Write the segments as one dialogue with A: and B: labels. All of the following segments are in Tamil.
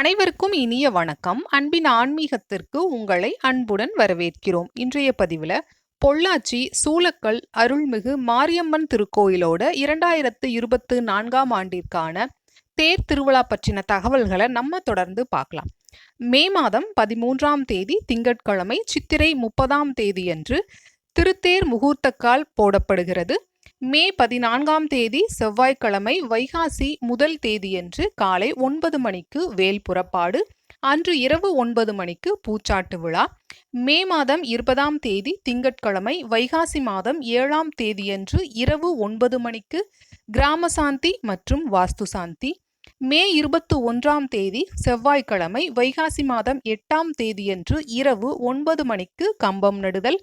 A: அனைவருக்கும் இனிய வணக்கம். அன்பின் ஆன்மீகத்திற்கு உங்களை அன்புடன் வரவேற்கிறோம். இன்றைய பதிவில் பொள்ளாச்சி சூலக்கல் அருள்மிகு மாரியம்மன் திருக்கோயிலோட இரண்டாயிரத்து இருபத்து நான்காம் ஆண்டிற்கான தேர் திருவிழா பற்றின தகவல்களை நம்ம தொடர்ந்து பார்க்கலாம். மே மாதம் பதிமூன்றாம் தேதி திங்கட்கிழமை சித்திரை முப்பதாம் தேதியன்று திருத்தேர் முகூர்த்தக்கால் போடப்படுகிறது. மே பதினான்காம் தேதி செவ்வாய்க்கிழமை வைகாசி முதல் தேதியன்று காலை ஒன்பது மணிக்கு வேல் புறப்பாடு அன்று இரவு ஒன்பது மணிக்கு பூச்சாட்டு விழா. மே மாதம் இருபதாம் தேதி திங்கட்கிழமை வைகாசி மாதம் ஏழாம் தேதியன்று இரவு ஒன்பது மணிக்கு கிராம சாந்தி மற்றும் வாஸ்து சாந்தி மே இருபத்து ஒன்றாம் தேதி செவ்வாய்க்கிழமை வைகாசி மாதம் எட்டாம் தேதியன்று இரவு ஒன்பது மணிக்கு கம்பம் நடுதல்.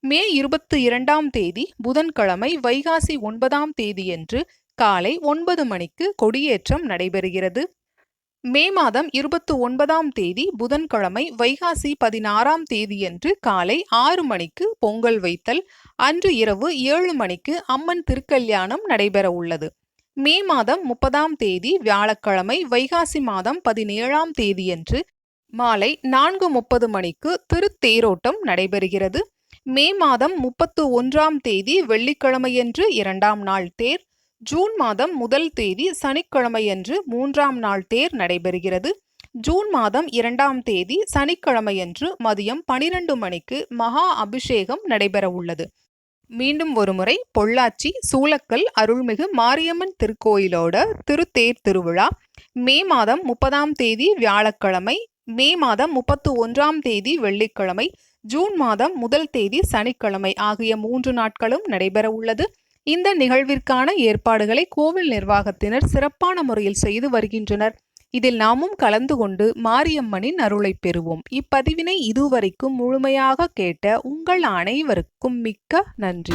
A: மே இருபத்தி இரண்டாம் தேதி புதன்கிழமை வைகாசி ஒன்பதாம் தேதியன்று காலை ஒன்பது மணிக்கு கொடியேற்றம் நடைபெறுகிறது. மே மாதம் இருபத்தி ஒன்பதாம் தேதி புதன்கிழமை வைகாசி பதினாறாம் தேதியன்று காலை ஆறு மணிக்கு பொங்கல் வைத்தல் அன்று இரவு ஏழு மணிக்கு அம்மன் திருக்கல்யாணம் நடைபெற உள்ளது. மே மாதம் முப்பதாம் தேதி வியாழக்கிழமை வைகாசி மாதம் பதினேழாம் தேதியன்று மாலை நான்கு முப்பது மணிக்கு திருத்தேரோட்டம் நடைபெறுகிறது. மே மாதம் முப்பத்து ஒன்றாம் தேதி வெள்ளிக்கிழமையன்று இரண்டாம் நாள் தேர் ஜூன் மாதம் முதல் தேதி சனிக்கிழமையன்று மூன்றாம் நாள் தேர் நடைபெறுகிறது. ஜூன் மாதம் இரண்டாம் தேதி சனிக்கிழமையன்று மதியம் பனிரெண்டு மணிக்கு மகா அபிஷேகம் நடைபெறவுள்ளது மீண்டும் ஒருமுறை பொள்ளாச்சி சூலக்கல் அருள்மிகு மாரியம்மன் திருக்கோயிலோட திருத்தேர் திருவிழா மே மாதம் முப்பதாம் தேதி வியாழக்கிழமை மே மாதம் முப்பத்து ஒன்றாம் தேதி வெள்ளிக்கிழமை ஜூன் மாதம் முதல் தேதி சனிக்கிழமை ஆகிய மூன்று நாட்களும் நடைபெற உள்ளது. இந்த நிகழ்விற்கான ஏற்பாடுகளை கோவில் நிர்வாகத்தினர் சிறப்பான முறையில் செய்து வருகின்றனர். இதில் நாமும் கலந்து கொண்டு மாரியம்மனின் அருளை பெறுவோம். இப்பதிவினை இதுவரைக்கும் முழுமையாக கேட்ட உங்கள் அனைவருக்கும் மிக்க நன்றி.